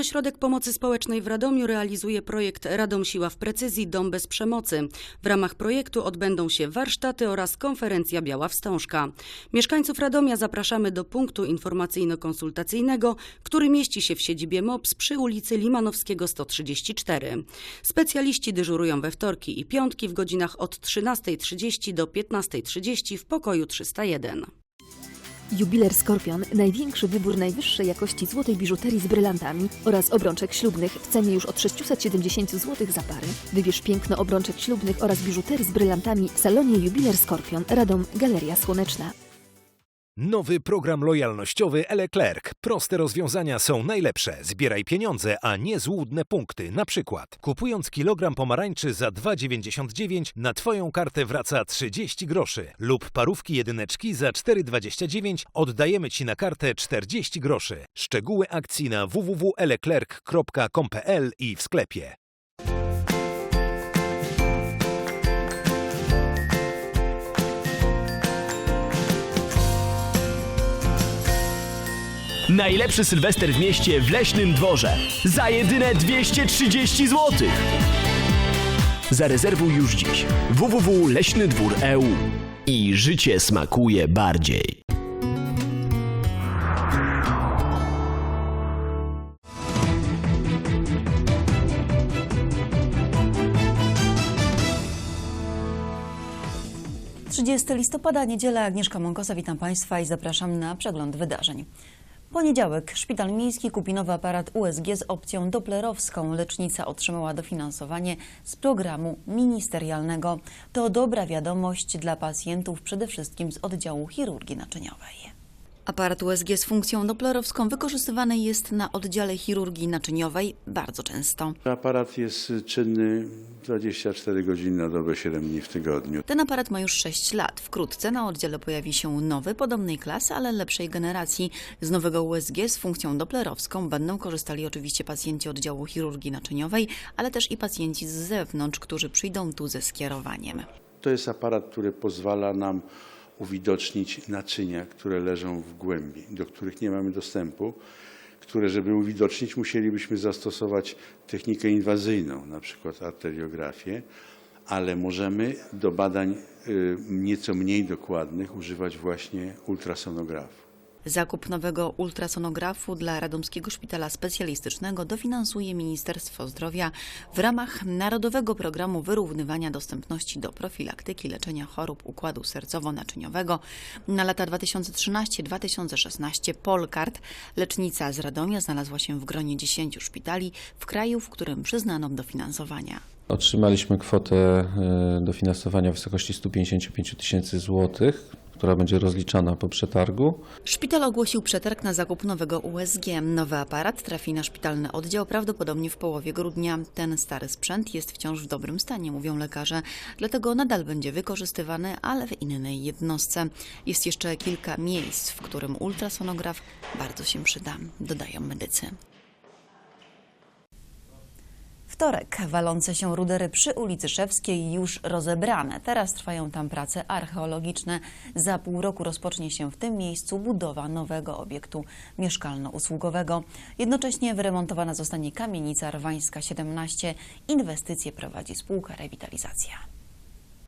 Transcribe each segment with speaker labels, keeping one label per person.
Speaker 1: Ośrodek Pomocy Społecznej w Radomiu realizuje projekt Radom Siła w Precyzji Dom bez Przemocy. W ramach projektu odbędą się warsztaty oraz konferencja Biała Wstążka. Mieszkańców Radomia zapraszamy do punktu informacyjno-konsultacyjnego, który mieści się w siedzibie MOPS przy ulicy Limanowskiego 134. Specjaliści dyżurują we wtorki i piątki w godzinach od 13.30 do 15.30 w pokoju 301.
Speaker 2: Jubiler Skorpion największy wybór najwyższej jakości złotej biżuterii z brylantami oraz obrączek ślubnych w cenie już od 670 zł za parę. Wybierz piękno obrączek ślubnych oraz biżuterii z brylantami w salonie Jubiler Skorpion Radom Galeria Słoneczna.
Speaker 3: Nowy program lojalnościowy Eleclerc. Proste rozwiązania są najlepsze. Zbieraj pieniądze, a nie złudne punkty. Na przykład, kupując kilogram pomarańczy za 2,99 na Twoją kartę wraca 30 groszy. Lub parówki jedyneczki za 4,29 oddajemy Ci na kartę 40 groszy. Szczegóły akcji na www.eleclerc.com.pl i w sklepie.
Speaker 4: Najlepszy Sylwester w mieście w Leśnym Dworze. Za jedyne 230 zł. Zarezerwuj już dziś. www.leśnydwór.eu I życie smakuje bardziej.
Speaker 5: Trzydziesty listopada, niedziela, Agnieszka Mąkosa, witam Państwa i zapraszam na przegląd wydarzeń. Poniedziałek, Szpital Miejski kupi nowy aparat USG z opcją doplerowską. Lecznica otrzymała dofinansowanie z programu ministerialnego. To dobra wiadomość dla pacjentów, przede wszystkim z oddziału chirurgii naczyniowej. Aparat USG z funkcją doplerowską wykorzystywany jest na oddziale chirurgii naczyniowej bardzo często.
Speaker 6: Aparat jest czynny 24 godziny na dobę, 7 dni w tygodniu.
Speaker 5: Ten aparat ma już 6 lat. Wkrótce na oddziale pojawi się nowy, podobnej klasy, ale lepszej generacji. Z nowego USG z funkcją doplerowską będą korzystali oczywiście pacjenci oddziału chirurgii naczyniowej, ale też i pacjenci z zewnątrz, którzy przyjdą tu ze skierowaniem.
Speaker 6: To jest aparat, który pozwala nam uwidocznić naczynia, które leżą w głębi, do których nie mamy dostępu, które żeby uwidocznić musielibyśmy zastosować technikę inwazyjną, na przykład arteriografię, ale możemy do badań y, nieco mniej dokładnych używać właśnie ultrasonografu.
Speaker 5: Zakup nowego ultrasonografu dla Radomskiego Szpitala Specjalistycznego dofinansuje Ministerstwo Zdrowia w ramach Narodowego Programu Wyrównywania Dostępności do Profilaktyki Leczenia Chorób Układu Sercowo-Naczyniowego na lata 2013-2016 Polkart. Lecznica z Radomia znalazła się w gronie 10 szpitali w kraju, w którym przyznano dofinansowania.
Speaker 7: Otrzymaliśmy kwotę e, dofinansowania w wysokości 155 tysięcy złotych, która będzie rozliczana po przetargu.
Speaker 5: Szpital ogłosił przetarg na zakup nowego USG. Nowy aparat trafi na szpitalny oddział prawdopodobnie w połowie grudnia. Ten stary sprzęt jest wciąż w dobrym stanie, mówią lekarze, dlatego nadal będzie wykorzystywany, ale w innej jednostce. Jest jeszcze kilka miejsc, w którym ultrasonograf bardzo się przyda, dodają medycy. Wtorek. Walące się rudery przy ulicy Szewskiej już rozebrane. Teraz trwają tam prace archeologiczne. Za pół roku rozpocznie się w tym miejscu budowa nowego obiektu mieszkalno-usługowego. Jednocześnie wyremontowana zostanie kamienica Rwańska 17. Inwestycje prowadzi spółka Rewitalizacja.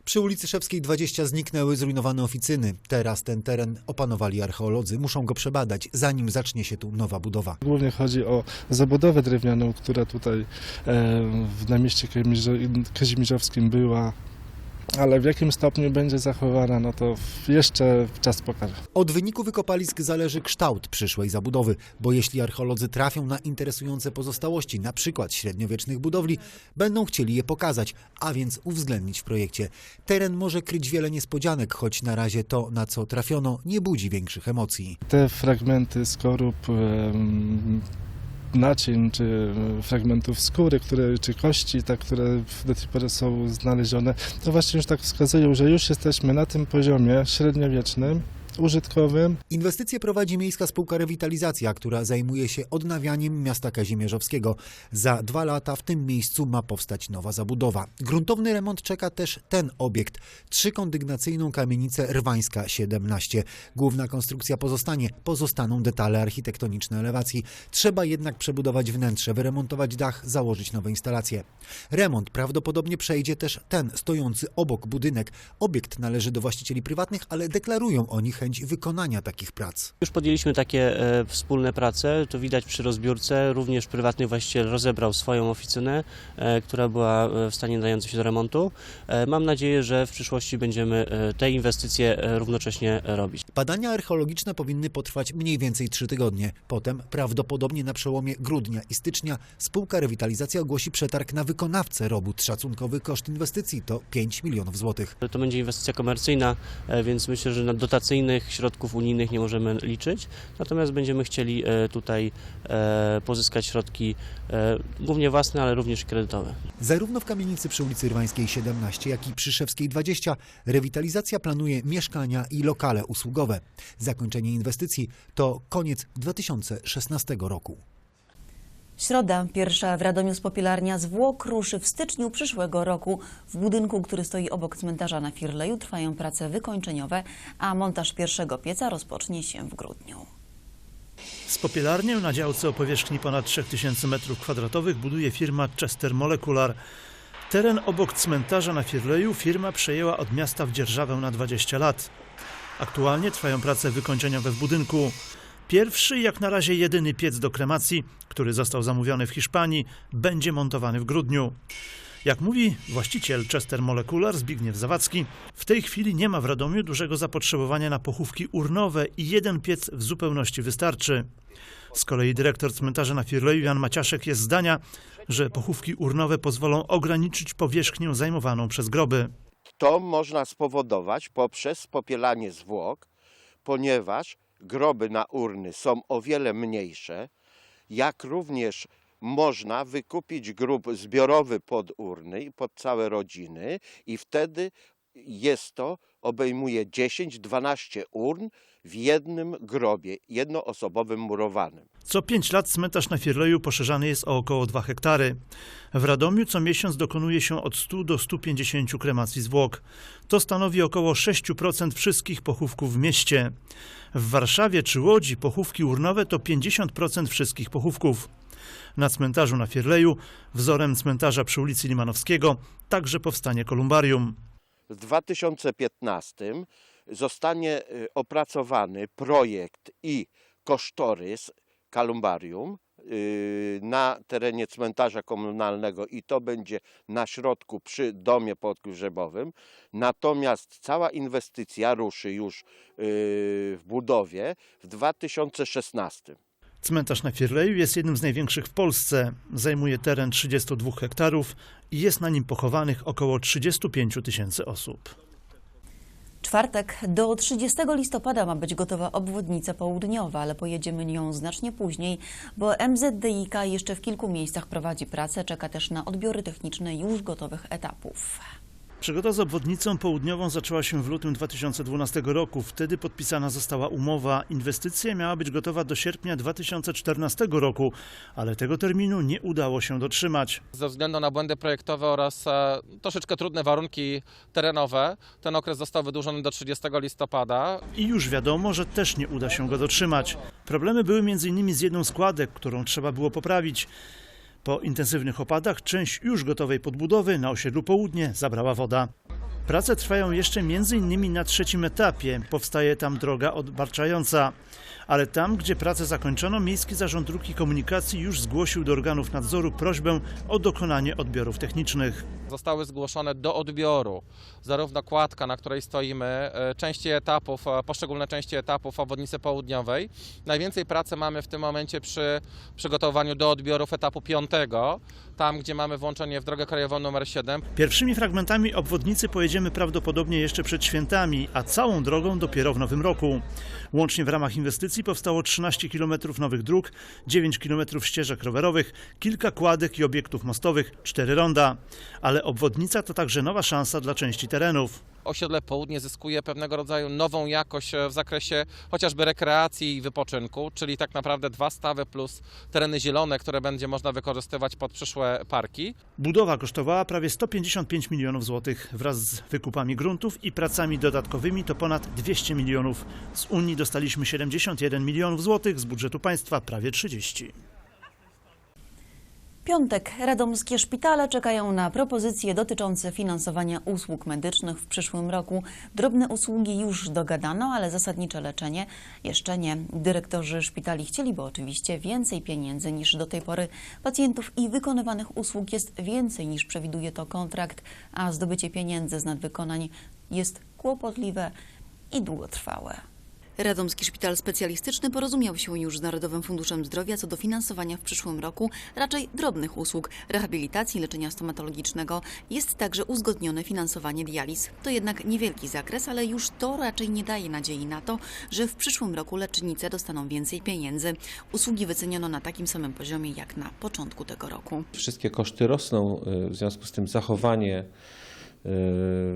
Speaker 8: Przy ulicy Szewskiej 20 zniknęły zrujnowane oficyny. Teraz ten teren opanowali archeolodzy. Muszą go przebadać, zanim zacznie się tu nowa budowa.
Speaker 9: Głównie chodzi o zabudowę drewnianą, która tutaj e, w na mieście Kazimierzo- Kazimierzowskim była, ale w jakim stopniu będzie zachowana, no to jeszcze czas pokaże.
Speaker 8: Od wyniku wykopalisk zależy kształt przyszłej zabudowy, bo jeśli archeolodzy trafią na interesujące pozostałości, na przykład średniowiecznych budowli, będą chcieli je pokazać, a więc uwzględnić w projekcie. Teren może kryć wiele niespodzianek, choć na razie to, na co trafiono, nie budzi większych emocji.
Speaker 9: Te fragmenty skorup, naczyń, czy fragmentów skóry, które, czy kości, te, które tej pory są znalezione, to właśnie już tak wskazują, że już jesteśmy na tym poziomie średniowiecznym, użytkowym.
Speaker 8: Inwestycje prowadzi Miejska Spółka Rewitalizacja, która zajmuje się odnawianiem miasta Kazimierzowskiego. Za dwa lata w tym miejscu ma powstać nowa zabudowa. Gruntowny remont czeka też ten obiekt. Trzykondygnacyjną kamienicę Rwańska 17. Główna konstrukcja pozostanie, pozostaną detale architektoniczne elewacji. Trzeba jednak przebudować wnętrze, wyremontować dach, założyć nowe instalacje. Remont prawdopodobnie przejdzie też ten stojący obok budynek. Obiekt należy do właścicieli prywatnych, ale deklarują oni chęć wykonania takich prac.
Speaker 10: Już podjęliśmy takie e, wspólne prace, to widać przy rozbiórce. Również prywatny właściciel rozebrał swoją oficynę, e, która była e, w stanie nadającym się do remontu. Mam nadzieję, że w przyszłości będziemy te inwestycje równocześnie robić.
Speaker 8: Badania archeologiczne powinny potrwać mniej więcej trzy tygodnie. Potem, prawdopodobnie na przełomie grudnia i stycznia, spółka Rewitalizacja ogłosi przetarg na wykonawcę robót. Szacunkowy koszt inwestycji to 5 milionów złotych.
Speaker 10: To będzie inwestycja komercyjna, więc myślę, że na środków unijnych nie możemy liczyć. Natomiast będziemy chcieli e, tutaj e, pozyskać środki e, głównie własne, ale również kredytowe.
Speaker 8: Zarówno w kamienicy przy ulicy Rwańskiej 17, jak i przy Szewskiej 20 rewitalizacja planuje mieszkania i lokale usługowe. Zakończenie inwestycji to koniec 2016 roku.
Speaker 5: Środa, pierwsza w Radomiu spopielarnia zwłok ruszy w styczniu przyszłego roku. W budynku, który stoi obok cmentarza na Firleju trwają prace wykończeniowe, a montaż pierwszego pieca rozpocznie się w grudniu.
Speaker 11: Spopielarnię na działce o powierzchni ponad 3000 m2 buduje firma Chester Molecular. Teren obok cmentarza na Firleju firma przejęła od miasta w dzierżawę na 20 lat. Aktualnie trwają prace wykończeniowe w budynku. Pierwszy, jak na razie jedyny piec do kremacji, który został zamówiony w Hiszpanii, będzie montowany w grudniu. Jak mówi właściciel Chester Molecular Zbigniew Zawadzki, w tej chwili nie ma w Radomiu dużego zapotrzebowania na pochówki urnowe i jeden piec w zupełności wystarczy. Z kolei dyrektor cmentarza na Firleju Jan Maciaszek jest zdania, że pochówki urnowe pozwolą ograniczyć powierzchnię zajmowaną przez groby.
Speaker 12: To można spowodować poprzez popielanie zwłok, ponieważ groby na urny są o wiele mniejsze, jak również można wykupić grób zbiorowy pod urny i pod całe rodziny i wtedy jest to, obejmuje 10-12 urn w jednym grobie, jednoosobowym murowanym.
Speaker 11: Co 5 lat cmentarz na Firleju poszerzany jest o około 2 hektary. W Radomiu co miesiąc dokonuje się od 100 do 150 kremacji zwłok. To stanowi około 6% wszystkich pochówków w mieście. W Warszawie czy Łodzi pochówki urnowe to 50% wszystkich pochówków. Na cmentarzu na Firleju, wzorem cmentarza przy ulicy Limanowskiego, także powstanie kolumbarium.
Speaker 12: W 2015 zostanie y, opracowany projekt i kosztorys kolumbarium y, na terenie cmentarza komunalnego i to będzie na środku przy domie podgrzebowym. Natomiast cała inwestycja ruszy już y, w budowie w 2016.
Speaker 11: Cmentarz na Firleju jest jednym z największych w Polsce. Zajmuje teren 32 hektarów i jest na nim pochowanych około 35 tysięcy osób.
Speaker 5: Czwartek do 30 listopada ma być gotowa obwodnica południowa, ale pojedziemy nią znacznie później, bo MZDiK jeszcze w kilku miejscach prowadzi pracę, czeka też na odbiory techniczne już gotowych etapów.
Speaker 11: Przygoda z obwodnicą południową zaczęła się w lutym 2012 roku. Wtedy podpisana została umowa. Inwestycja miała być gotowa do sierpnia 2014 roku, ale tego terminu nie udało się dotrzymać.
Speaker 13: Ze względu na błędy projektowe oraz e, troszeczkę trudne warunki terenowe, ten okres został wydłużony do 30 listopada.
Speaker 11: I już wiadomo, że też nie uda się go dotrzymać. Problemy były m.in. z jedną składek, którą trzeba było poprawić. Po intensywnych opadach część już gotowej podbudowy na osiedlu Południe zabrała woda. Prace trwają jeszcze m.in. na trzecim etapie. Powstaje tam droga odbarczająca. Ale tam, gdzie pracę zakończono, Miejski Zarząd Dróg i Komunikacji już zgłosił do organów nadzoru prośbę o dokonanie odbiorów technicznych.
Speaker 13: Zostały zgłoszone do odbioru zarówno kładka, na której stoimy, e, części etapów, e, poszczególne części etapów obwodnicy południowej. Najwięcej pracy mamy w tym momencie przy przygotowaniu do odbiorów etapu piątego, tam gdzie mamy włączenie w drogę krajową numer 7.
Speaker 11: Pierwszymi fragmentami obwodnicy pojedziemy prawdopodobnie jeszcze przed świętami, a całą drogą dopiero w nowym roku. Łącznie w ramach inwestycji powstało 13 km nowych dróg, 9 km ścieżek rowerowych, kilka kładek i obiektów mostowych, 4 ronda. Ale obwodnica to także nowa szansa dla części terenów.
Speaker 13: Osiedle Południe zyskuje pewnego rodzaju nową jakość e, w zakresie chociażby rekreacji i wypoczynku, czyli tak naprawdę dwa stawy plus tereny zielone, które będzie można wykorzystywać pod przyszłe parki.
Speaker 11: Budowa kosztowała prawie 155 milionów złotych. Wraz z wykupami gruntów i pracami dodatkowymi to ponad 200 milionów. Z Unii dostaliśmy 71 milionów złotych, z budżetu państwa prawie 30.
Speaker 5: Piątek. Radomskie szpitale czekają na propozycje dotyczące finansowania usług medycznych w przyszłym roku. Drobne usługi już dogadano, ale zasadnicze leczenie jeszcze nie. Dyrektorzy szpitali chcieliby oczywiście więcej pieniędzy niż do tej pory. Pacjentów i wykonywanych usług jest więcej niż przewiduje to kontrakt, a zdobycie pieniędzy z nadwykonań jest kłopotliwe i długotrwałe.
Speaker 14: Radomski Szpital Specjalistyczny porozumiał się już z Narodowym Funduszem Zdrowia co do finansowania w przyszłym roku raczej drobnych usług, rehabilitacji, leczenia stomatologicznego. Jest także uzgodnione finansowanie dializ. To jednak niewielki zakres, ale już to raczej nie daje nadziei na to, że w przyszłym roku lecznice dostaną więcej pieniędzy. Usługi wyceniono na takim samym poziomie jak na początku tego roku.
Speaker 7: Wszystkie koszty rosną, y, w związku z tym zachowanie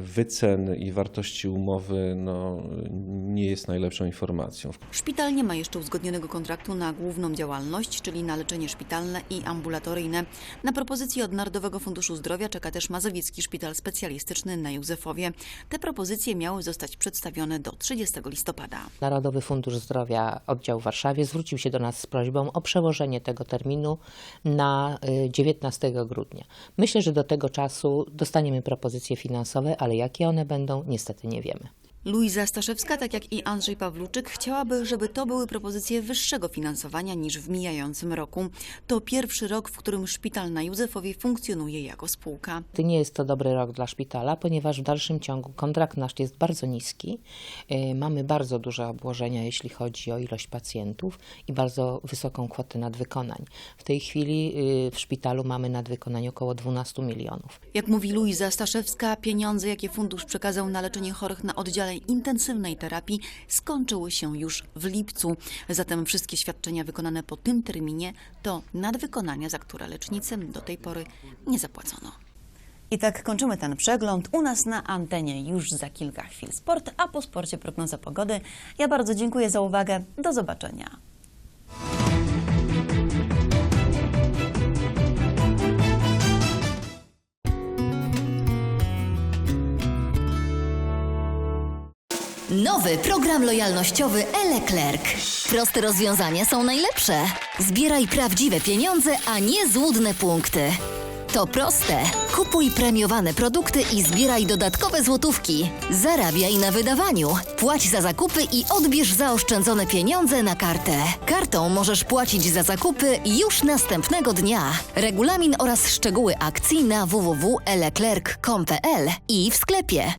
Speaker 7: wycen i wartości umowy no, nie jest najlepszą informacją.
Speaker 14: Szpital nie ma jeszcze uzgodnionego kontraktu na główną działalność, czyli na leczenie szpitalne i ambulatoryjne. Na propozycję od Narodowego Funduszu Zdrowia czeka też Mazowiecki Szpital Specjalistyczny na Józefowie. Te propozycje miały zostać przedstawione do 30 listopada.
Speaker 15: Narodowy Fundusz Zdrowia oddział w Warszawie zwrócił się do nas z prośbą o przełożenie tego terminu na y, 19 grudnia. Myślę, że do tego czasu dostaniemy propozycje finansowe, ale jakie one będą, niestety nie wiemy.
Speaker 14: Luiza Staszewska, tak jak i Andrzej Pawluczyk, chciałaby, żeby to były propozycje wyższego finansowania niż w mijającym roku. To pierwszy rok, w którym szpital na Józefowie funkcjonuje jako spółka.
Speaker 15: Nie jest to dobry rok dla szpitala, ponieważ w dalszym ciągu kontrakt nasz jest bardzo niski. Y, Mamy bardzo duże obłożenia, jeśli chodzi o ilość pacjentów i bardzo wysoką kwotę nadwykonań. W tej chwili y, w szpitalu mamy nadwykonań około 12 milionów.
Speaker 14: Jak mówi Luiza Staszewska, pieniądze, jakie fundusz przekazał na leczenie chorych na oddziale intensywnej terapii, skończyły się już w lipcu. Zatem wszystkie świadczenia wykonane po tym terminie to nadwykonania, za które lecznicom do tej pory nie zapłacono.
Speaker 5: I tak kończymy ten przegląd. U nas na antenie już za kilka chwil sport, a po sporcie prognoza pogody. Ja bardzo dziękuję za uwagę. Do zobaczenia.
Speaker 16: Nowy program lojalnościowy Eleclerc. Proste rozwiązania są najlepsze. Zbieraj prawdziwe pieniądze, a nie złudne punkty. To proste. Kupuj premiowane produkty i zbieraj dodatkowe złotówki. Zarabiaj na wydawaniu. Płać za zakupy i odbierz zaoszczędzone pieniądze na kartę. Kartą możesz płacić za zakupy już następnego dnia. Regulamin oraz szczegóły akcji na www.eleclerc.com.pl i w sklepie.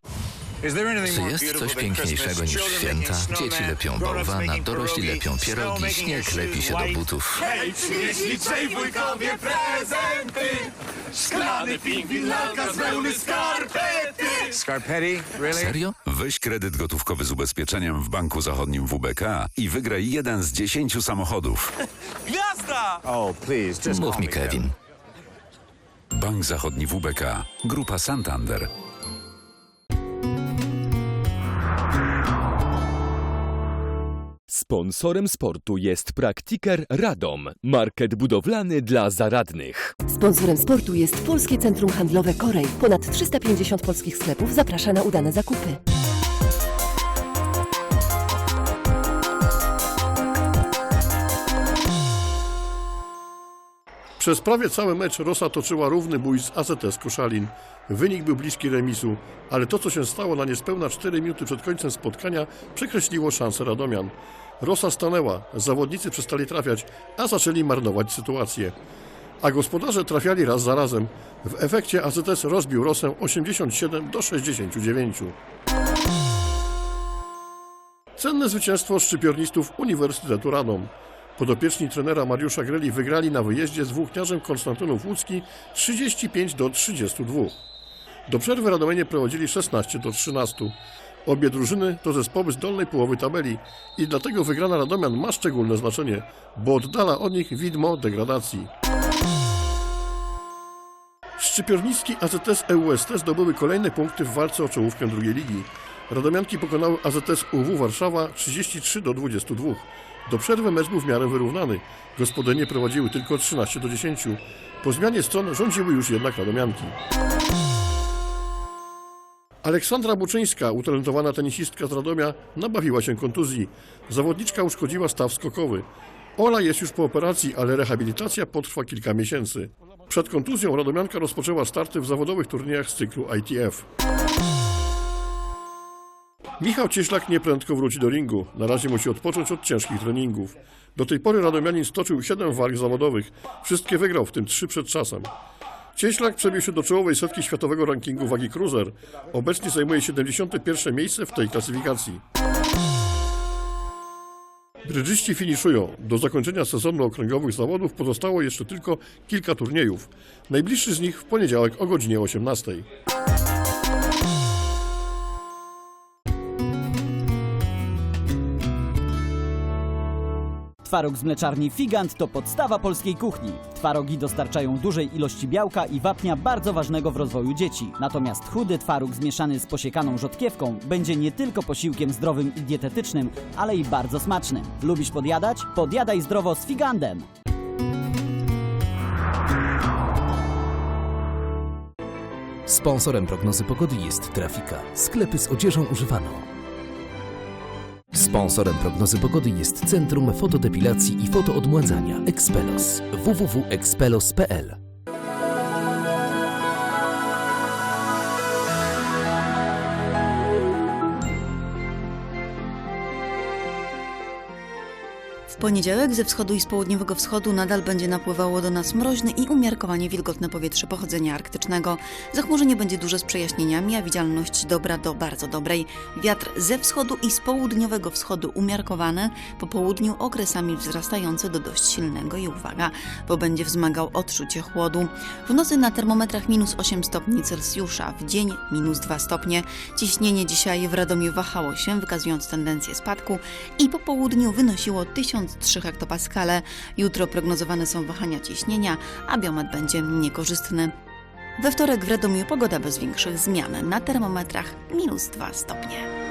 Speaker 17: Czy jest coś piękniejszego niż święta? Dzieci lepią bałwana, dorośli lepią pierogi, śnieg lepi się do butów.
Speaker 18: Hej, przynieśli trzej wujkowie prezenty! Szklany pingwin, lalka z wełny, skarpety!
Speaker 17: Scarpetti? Serio?
Speaker 19: Weź kredyt gotówkowy z ubezpieczeniem w Banku Zachodnim WBK i wygraj jeden z dziesięciu samochodów.
Speaker 18: Gwiazda!
Speaker 17: Mów mi, Kevin.
Speaker 19: Bank Zachodni WBK. Grupa Santander.
Speaker 20: Sponsorem sportu jest Praktiker Radom, market budowlany dla zaradnych.
Speaker 2: Sponsorem sportu jest Polskie Centrum Handlowe Korej. Ponad 350 polskich sklepów zaprasza na udane zakupy.
Speaker 21: Przez prawie cały mecz Rosa toczyła równy bój z AZS Koszalin. Wynik był bliski remisu, ale to, co się stało na niespełna 4 minuty przed końcem spotkania, przekreśliło szanse Radomian. Rosa stanęła, zawodnicy przestali trafiać, a zaczęli marnować sytuację. A gospodarze trafiali raz za razem. W efekcie AZS rozbił Rosę 87 do 69. Cenne zwycięstwo szczypiornistów Uniwersytetu Radom. Podopieczni trenera Mariusza Greli wygrali na wyjeździe z włókniarzem Konstantynów Łódzki 35 do 32. Do przerwy Radomienie prowadzili 16 do 13. Obie drużyny to zespoły z dolnej połowy tabeli i dlatego wygrana Radomian ma szczególne znaczenie, bo oddala od nich widmo degradacji. Szczypiornicki AZS EUST zdobyły kolejne punkty w walce o czołówkę drugiej ligi. Radomianki pokonały AZS UW Warszawa 33 do 22. Do przerwy mecz był w miarę wyrównany. Gospodynie prowadziły tylko 13 do 10. Po zmianie stron rządziły już jednak Radomianki. Aleksandra Buczyńska, utalentowana tenisistka z Radomia, nabawiła się kontuzji. Zawodniczka uszkodziła staw skokowy. Ola jest już po operacji, ale rehabilitacja potrwa kilka miesięcy. Przed kontuzją Radomianka rozpoczęła starty w zawodowych turniejach z cyklu ITF. Michał Cieślak nieprędko wróci do ringu. Na razie musi odpocząć od ciężkich treningów. Do tej pory Radomianin stoczył 7 walk zawodowych. Wszystkie wygrał, w tym 3 przed czasem. Cieślak przebił się do czołowej setki światowego rankingu wagi cruiser. Obecnie zajmuje 71 miejsce w tej klasyfikacji. Brydżyści finiszują. Do zakończenia sezonu okręgowych zawodów pozostało jeszcze tylko kilka turniejów. Najbliższy z nich w poniedziałek o godzinie 18.
Speaker 22: Twaróg z mleczarni Figant to podstawa polskiej kuchni. Twarogi dostarczają dużej ilości białka i wapnia bardzo ważnego w rozwoju dzieci. Natomiast chudy twaróg zmieszany z posiekaną rzodkiewką będzie nie tylko posiłkiem zdrowym i dietetycznym, ale i bardzo smacznym. Lubisz podjadać? Podjadaj zdrowo z Figandem!
Speaker 2: Sponsorem prognozy pogody jest Trafika, sklepy z odzieżą używaną. Sponsorem prognozy pogody jest Centrum Fotodepilacji i Fotoodmładzania Expelos. www.expelos.pl
Speaker 5: poniedziałek ze wschodu i z południowego wschodu nadal będzie napływało do nas mroźne i umiarkowanie wilgotne powietrze pochodzenia arktycznego. Zachmurzenie będzie duże z przejaśnieniami, a widzialność dobra do bardzo dobrej. Wiatr ze wschodu i z południowego wschodu umiarkowany, po południu okresami wzrastający do dość silnego i uwaga, bo będzie wzmagał odczucie chłodu. W nocy na termometrach minus 8 stopni Celsjusza, w dzień minus 2 stopnie. Ciśnienie dzisiaj w Radomiu wahało się, wykazując tendencję spadku i po południu wynosiło 1003 hektopaskale. Jutro prognozowane są wahania ciśnienia, a biometr będzie niekorzystny. We wtorek w Radomiu pogoda bez większych zmian. Na termometrach minus 2 stopnie.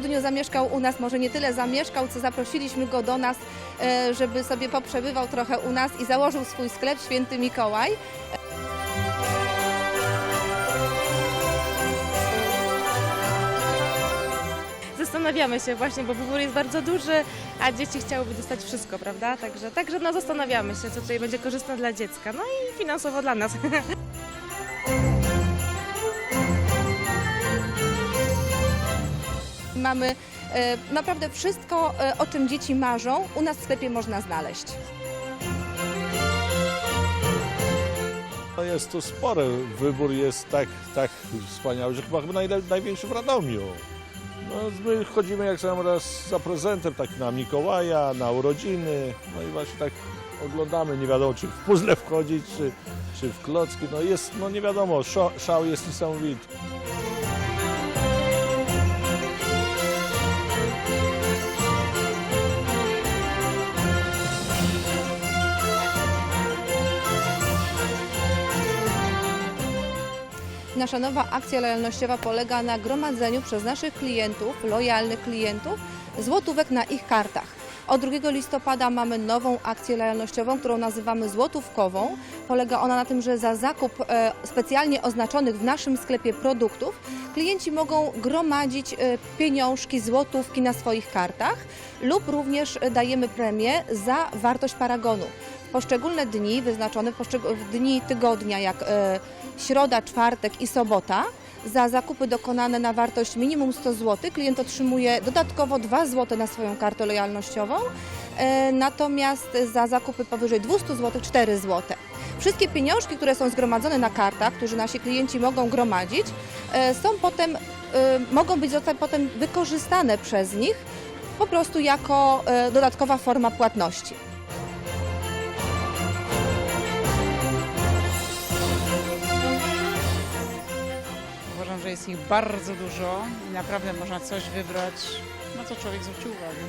Speaker 23: Grudniu zamieszkał u nas, może nie tyle zamieszkał, co zaprosiliśmy go do nas, e, żeby sobie poprzebywał trochę u nas i założył swój sklep Święty Mikołaj.
Speaker 24: Zastanawiamy się właśnie, bo wybór jest bardzo duży, a dzieci chciałyby dostać wszystko, prawda? Także, także no zastanawiamy się, co tutaj będzie korzystne dla dziecka, no i finansowo dla nas.
Speaker 23: Mamy e, naprawdę wszystko, e, o czym dzieci marzą, u nas w sklepie można znaleźć.
Speaker 25: Jest tu spory, wybór jest tak, tak wspaniały, że chyba najle- największy w Radomiu. No, my chodzimy jak sam raz za prezentem, tak na Mikołaja, na urodziny, no i właśnie tak oglądamy, nie wiadomo czy w puzzle wchodzić, czy, czy w klocki, no jest, no nie wiadomo, szał jest niesamowity.
Speaker 23: Nasza nowa akcja lojalnościowa polega na gromadzeniu przez naszych klientów, lojalnych klientów, złotówek na ich kartach. Od 2 listopada mamy nową akcję lojalnościową, którą nazywamy złotówkową. Polega ona na tym, że za zakup e, specjalnie oznaczonych w naszym sklepie produktów klienci mogą gromadzić e, pieniążki, złotówki na swoich kartach lub również e, dajemy premię za wartość paragonu. Poszczególne dni wyznaczone, w dni tygodnia jak e, środa, czwartek i sobota, za zakupy dokonane na wartość minimum 100 zł klient otrzymuje dodatkowo 2 zł na swoją kartę lojalnościową, e, natomiast za zakupy powyżej 200 zł 4 zł. Wszystkie pieniążki, które są zgromadzone na kartach, które nasi klienci mogą gromadzić, e, są potem, mogą być potem wykorzystane przez nich po prostu jako dodatkowa forma płatności.
Speaker 26: Że jest ich bardzo dużo i naprawdę można coś wybrać, na co człowiek zwróci uwagę.